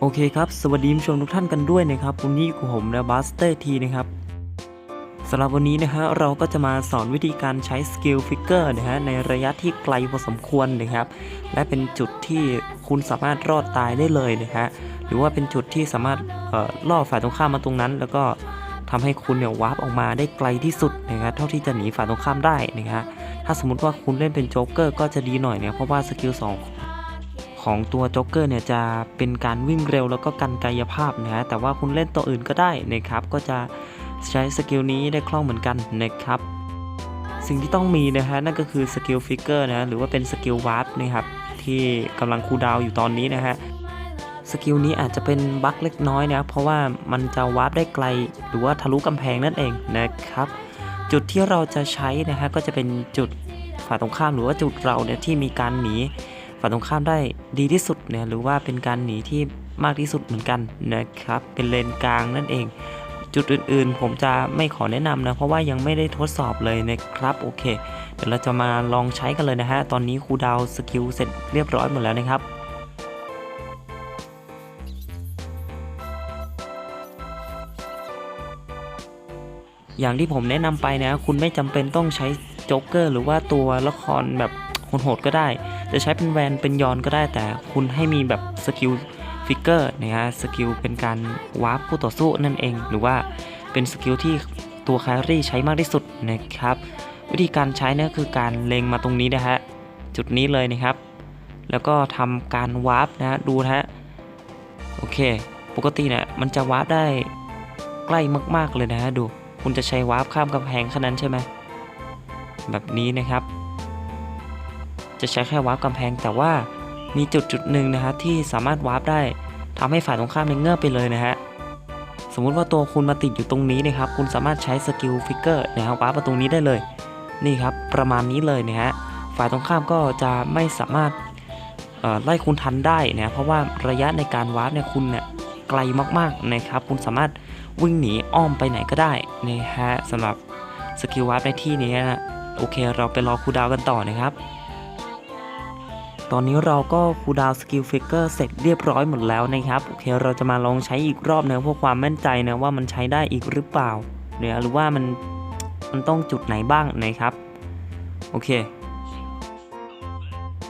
โอเคครับ สวัสดีผู้ชมทุกท่านกันด้วยนะครับวันนี้กับผมนะบัสเตอร์ทีนะครับสำหรับวันนี้นะฮะเราก็จะมาสอนวิธีการใช้สกิลฟิกเกอร์นะฮะในระยะที่ไกลพอสมควรนะครับ และเป็นจุดที่คุณสามารถรอดตายได้เลยนะฮะหรือว่าเป็นจุดที่สามารถเอ่อล่อฝ่ายตรงข้ามมาตรงนั้น แล้วก็ทำให้คุณเนี่ยวาร์ปออกมาได้ไกลที่สุดนะครับเท่าที่จะหนีฝ่ายตรงข้ามได้นะฮะถ้าสมมติว่าคุณเล่นเป็นโจ๊กเกอร์ก็จะดีหน่อยเนี่ยเพราะว่าสกิลสอง ของตัวจ็อกเกอร์เนี่ยจะเป็นการวิ่งเร็วแล้วก็กันกายภาพนะฮะแต่ว่าคุณเล่นตัวอื่นก็ได้นะครับ ก็จะใช้สกิลนี้ได้คล่องเหมือนกันนะครับ สิ่งที่ต้องมีนะฮะนั่นก็คือสกิลฟิกเกอร์นะหรือว่าเป็นสกิลวาร์ปนะครับที่กำลังคูดาวอยู่ตอนนี้นะฮะสกิลนี้อาจจะเป็นบั๊กเล็กน้อยนะเพราะว่ามันจะวาร์ปได้ไกล หรือว่าทะลุกำแพงนั่นเองนะครับ จุดที่เราจะใช้นะฮะก็จะเป็นจุดฝ่ายตรงข้ามหรือว่าจุดเราเนี่ยที่มีการหนี ฝ่ายตรงข้ามได้ดีที่สุดเนี่ยหรือว่าเป็นการหนีที่มากที่สุดเหมือนกันนะครับ เป็นเลนกลางนั่นเอง จุดอื่นๆ ผมจะไม่ขอแนะนำนะ เพราะว่ายังไม่ได้ทดสอบเลยนะครับ โอเค เดี๋ยวเราจะมาลองใช้กันเลยนะฮะ ตอนนี้ครูดาวสกิลเสร็จเรียบร้อยหมดแล้วนะครับอย่างที่ผมแนะนำไปนะ คุณไม่จำเป็นต้องใช้โจ๊กเกอร์ หรือว่าตัวละครแบบ โหดก็ได้ จะใช้เป็นแวนเป็นยอนก็ได้ แต่คุณให้มีแบบสกิลฟิกเกอร์นะฮะสกิลเป็นการวาร์ปคู่ต่อสู้นั่นเอง หรือว่าเป็นสกิลที่ตัวแครี่ใช้มากที่สุดนะครับ วิธีการใช้เนี่ยคือการเล็งมาตรงนี้นะฮะจุดนี้เลยนะครับ แล้วก็ทำการวาร์ปนะฮะดูนะฮะโอเค ปกติเนี่ยมันจะวาร์ปได้ใกล้มาก ๆ เลยนะฮะดู คุณจะใช้วาร์ปข้ามกำแพงแค่นั้นใช่ไหมแบบนี้นะครับ จะใช้แค่วาร์ปกำแพง แต่ว่ามีจุดจุดหนึ่งนะฮะที่สามารถวาร์ปได้ทำให้ฝ่ายตรงข้ามเนี่ยเงือบไปเลยนะฮะสมมุติว่าตัวคุณมาติดอยู่ตรงนี้นะครับคุณสามารถใช้สกิลฟิกเกอร์นะฮะวาร์ปมาตรงนี้ได้เลยนี่ครับประมาณนี้เลยนะฮะฝ่ายตรงข้ามก็จะไม่สามารถไล่คุณทันได้นะเพราะว่าระยะในการวาร์ปเนี่ยคุณเนี่ยไกลมากๆนะครับ คุณสามารถวิ่งหนีอ้อมไปไหนก็ได้นะฮะสำหรับสกิลวาร์ปในที่นี้นะโอเคเราไปรอคูดาวกันต่อนะครับ ตอนนี้เราก็คูดาวสกิลฟิกเกอร์เสร็จเรียบร้อยหมดแล้วนะครับ โอเค เราจะมาลองใช้อีกรอบนะเพื่อความมั่นใจนะว่ามันใช้ได้อีกหรือเปล่าเนี่ยหรือว่ามันมันต้องจุดไหนบ้างนะครับ โอเค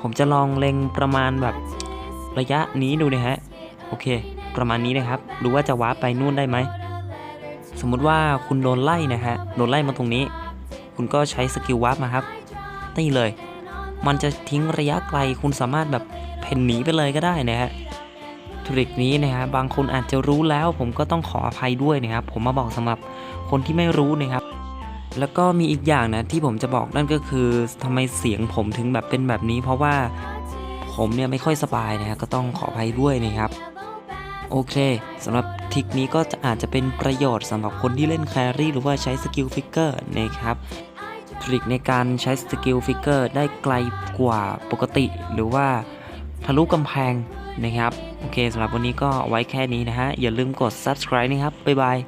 ผมจะลองเล็งประมาณแบบระยะนี้ดูนะฮะ โอเค ประมาณนี้นะครับ ดูว่าจะวาร์ปไปนู่นได้ไหม สมมุติว่าคุณโดนไล่นะฮะ โดนไล่มาตรงนี้ คุณก็ใช้สกิลวาร์ปมาครับนี่เลย มันจะทิ้งระยะไกลคุณสามารถแบบเพ่นหนีไปเลยก็ได้นะฮะทริคนี้นะฮะบางคนอาจจะรู้แล้วผมก็ต้องขออภัยด้วยนะครับ ผมมาบอกสำหรับคนที่ไม่รู้นะครับ แล้วก็มีอีกอย่างนะที่ผมจะบอกนั่นก็คือทำไมเสียงผมถึงแบบเป็นแบบนี้ เพราะว่าผมเนี่ยไม่ค่อยสบายนะฮะก็ต้องขออภัยด้วยนะครับโอเคสำหรับทริคนี้ก็จะอาจจะเป็นประโยชน์สำหรับคนที่เล่นแครี่หรือว่าใช้สกิลฟิกเกอร์นะครับ ทริคในการใช้สกิลฟิกเกอร์ได้ไกลกว่าปกติ หรือว่าทะลุกำแพงนะครับ โอเคสำหรับวันนี้ก็ไว้แค่นี้นะฮะ อย่าลืมกด subscribe นะครับ บ๊ายบาย